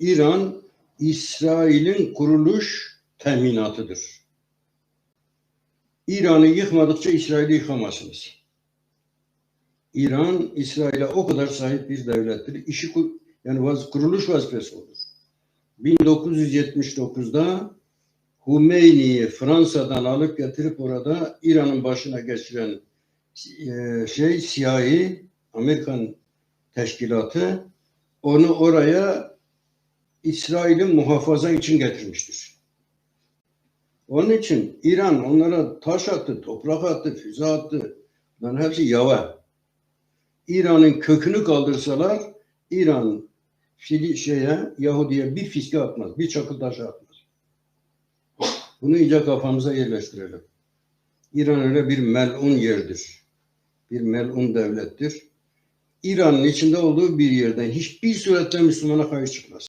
İran İsrail'in kuruluş teminatıdır. İran'ı yıkmadıkça İsrail'i yıkamazsınız. İran İsrail'e o kadar sahip bir devlettir. İşi yani vaz, kuruluş vazifesi olur. 1979'da Hümeyni'yi Fransa'dan alıp getirip orada İran'ın başına geçiren e, şey CIA, Amerikan teşkilatı onu oraya İsrail'in muhafaza için getirmiştir. Onun için İran onlara taş attı, toprak attı, füze attı. Bunların hepsi yava. İran'ın kökünü kaldırsalar İran Fili şeye Yahudi'ye bir fiske atmaz, bir çakıl taşı atmaz. Bunu iyice kafamıza yerleştirelim. İran öyle bir melun yerdir. Bir melun devlettir. İran'ın içinde olduğu bir yerden hiçbir surette Müslümana karşı çıkmaz.